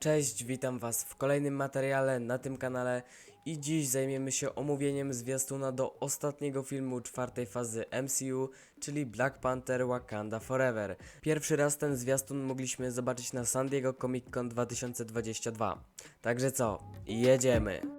Cześć, witam Was w kolejnym materiale na tym kanale i dziś zajmiemy się omówieniem zwiastuna do ostatniego filmu czwartej fazy MCU, czyli Black Panther Wakanda Forever. Pierwszy raz ten zwiastun mogliśmy zobaczyć na San Diego Comic Con 2022. Także co, jedziemy!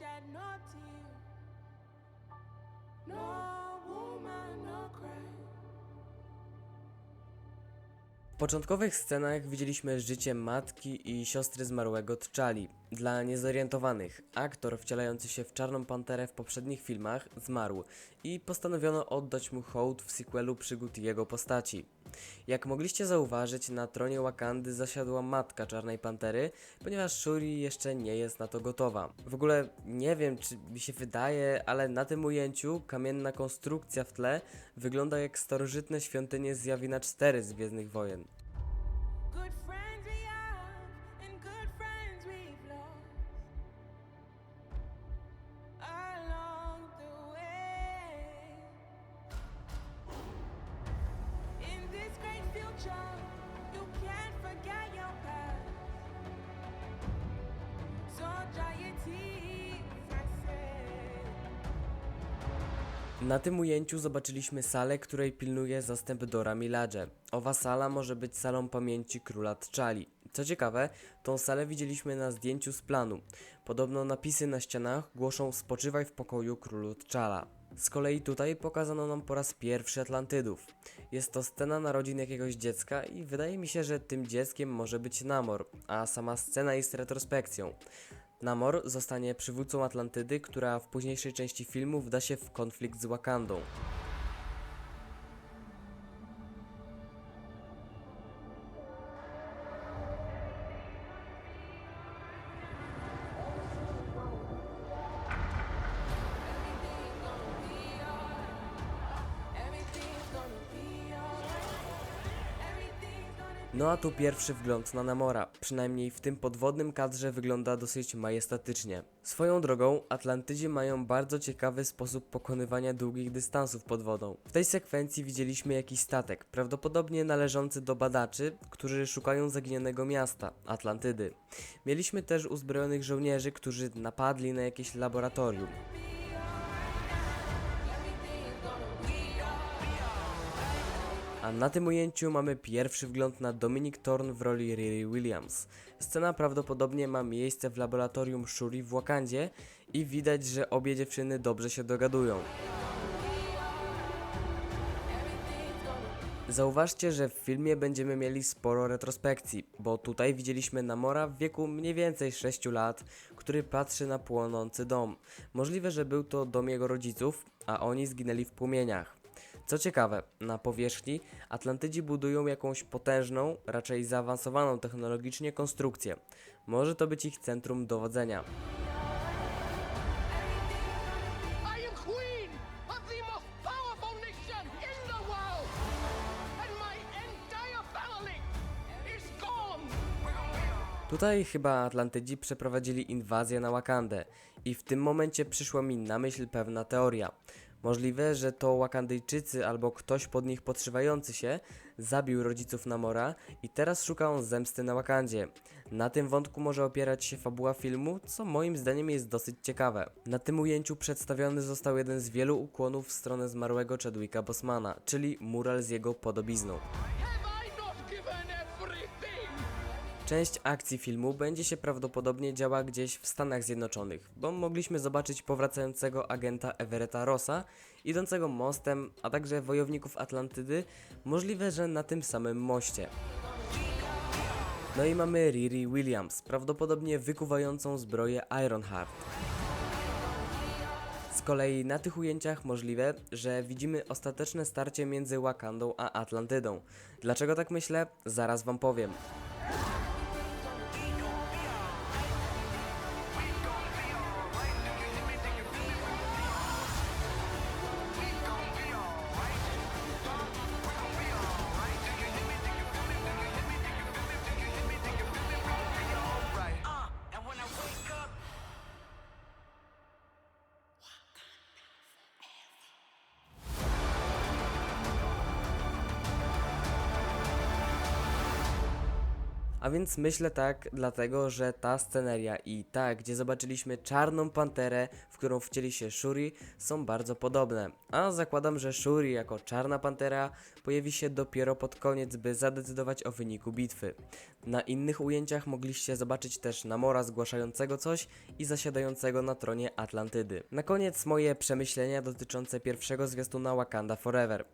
Shed no tear. No woman, no cry. W początkowych scenach widzieliśmy życie matki i siostry zmarłego T'Challi. Dla niezorientowanych, aktor wcielający się w Czarną Panterę w poprzednich filmach zmarł i postanowiono oddać mu hołd w sequelu przygód jego postaci. Jak mogliście zauważyć, na tronie Wakandy zasiadła matka Czarnej Pantery, ponieważ Shuri jeszcze nie jest na to gotowa. W ogóle nie wiem, czy mi się wydaje, ale na tym ujęciu kamienna konstrukcja w tle wygląda jak starożytne świątynie z Jawina 4 z Gwiezdnych Wojen. Na tym ujęciu zobaczyliśmy salę, której pilnuje zastęp Dora Milaje. Owa sala może być salą pamięci króla T'Challi. Co ciekawe, tą salę widzieliśmy na zdjęciu z planu. Podobno napisy na ścianach głoszą spoczywaj w pokoju królu T'Challa. Z kolei tutaj pokazano nam po raz pierwszy Atlantydów. Jest to scena narodzin jakiegoś dziecka i wydaje mi się, że tym dzieckiem może być Namor, a sama scena jest retrospekcją. Namor zostanie przywódcą Atlantydy, która w późniejszej części filmu wda się w konflikt z Wakandą. No a tu pierwszy wgląd na Namora, przynajmniej w tym podwodnym kadrze wygląda dosyć majestatycznie. Swoją drogą, Atlantydzi mają bardzo ciekawy sposób pokonywania długich dystansów pod wodą. W tej sekwencji widzieliśmy jakiś statek, prawdopodobnie należący do badaczy, którzy szukają zaginionego miasta, Atlantydy. Mieliśmy też uzbrojonych żołnierzy, którzy napadli na jakieś laboratorium. A na tym ujęciu mamy pierwszy wgląd na Dominic Thorne w roli Riri Williams. Scena prawdopodobnie ma miejsce w laboratorium Shuri w Wakandzie i widać, że obie dziewczyny dobrze się dogadują. Zauważcie, że w filmie będziemy mieli sporo retrospekcji, bo tutaj widzieliśmy Namora w wieku mniej więcej 6 lat, który patrzy na płonący dom. Możliwe, że był to dom jego rodziców, a oni zginęli w płomieniach. Co ciekawe, na powierzchni Atlantydzi budują jakąś potężną, raczej zaawansowaną technologicznie konstrukcję. Może to być ich centrum dowodzenia. Tutaj chyba Atlantydzi przeprowadzili inwazję na Wakandę i w tym momencie przyszła mi na myśl pewna teoria. Możliwe, że to Wakandyjczycy albo ktoś pod nich podszywający się zabił rodziców Namora i teraz szuka on zemsty na Wakandzie. Na tym wątku może opierać się fabuła filmu, co moim zdaniem jest dosyć ciekawe. Na tym ujęciu przedstawiony został jeden z wielu ukłonów w stronę zmarłego Chadwicka Bosmana, czyli mural z jego podobizną. Część akcji filmu będzie się prawdopodobnie działa gdzieś w Stanach Zjednoczonych, bo mogliśmy zobaczyć powracającego agenta Everetta Rossa, idącego mostem, a także wojowników Atlantydy, możliwe, że na tym samym moście. No i mamy Riri Williams, prawdopodobnie wykuwającą zbroję Ironheart. Z kolei na tych ujęciach możliwe, że widzimy ostateczne starcie między Wakandą a Atlantydą. Dlaczego tak myślę? Zaraz wam powiem. A więc myślę tak, dlatego że ta sceneria i ta, gdzie zobaczyliśmy czarną panterę, w którą wcieli się Shuri, są bardzo podobne. A zakładam, że Shuri jako czarna pantera pojawi się dopiero pod koniec, by zadecydować o wyniku bitwy. Na innych ujęciach mogliście zobaczyć też Namora zgłaszającego coś i zasiadającego na tronie Atlantydy. Na koniec moje przemyślenia dotyczące pierwszego zwiastuna Wakanda Forever.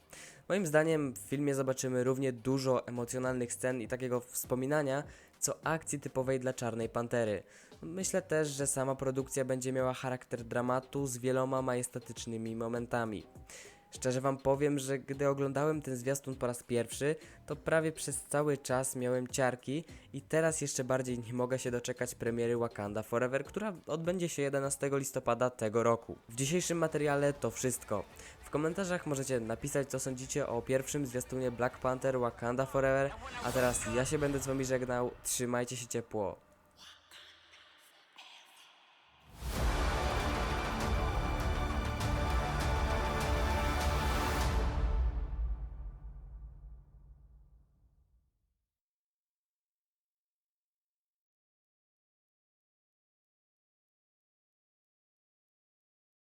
Moim zdaniem w filmie zobaczymy równie dużo emocjonalnych scen i takiego wspominania, co akcji typowej dla Czarnej Pantery. Myślę też, że sama produkcja będzie miała charakter dramatu z wieloma majestatycznymi momentami. Szczerze wam powiem, że gdy oglądałem ten zwiastun po raz pierwszy, to prawie przez cały czas miałem ciarki i teraz jeszcze bardziej nie mogę się doczekać premiery Wakanda Forever, która odbędzie się 11 listopada tego roku. W dzisiejszym materiale to wszystko. W komentarzach możecie napisać co sądzicie o pierwszym zwiastunie Black Panther Wakanda Forever, a teraz ja się będę z wami żegnał, trzymajcie się ciepło,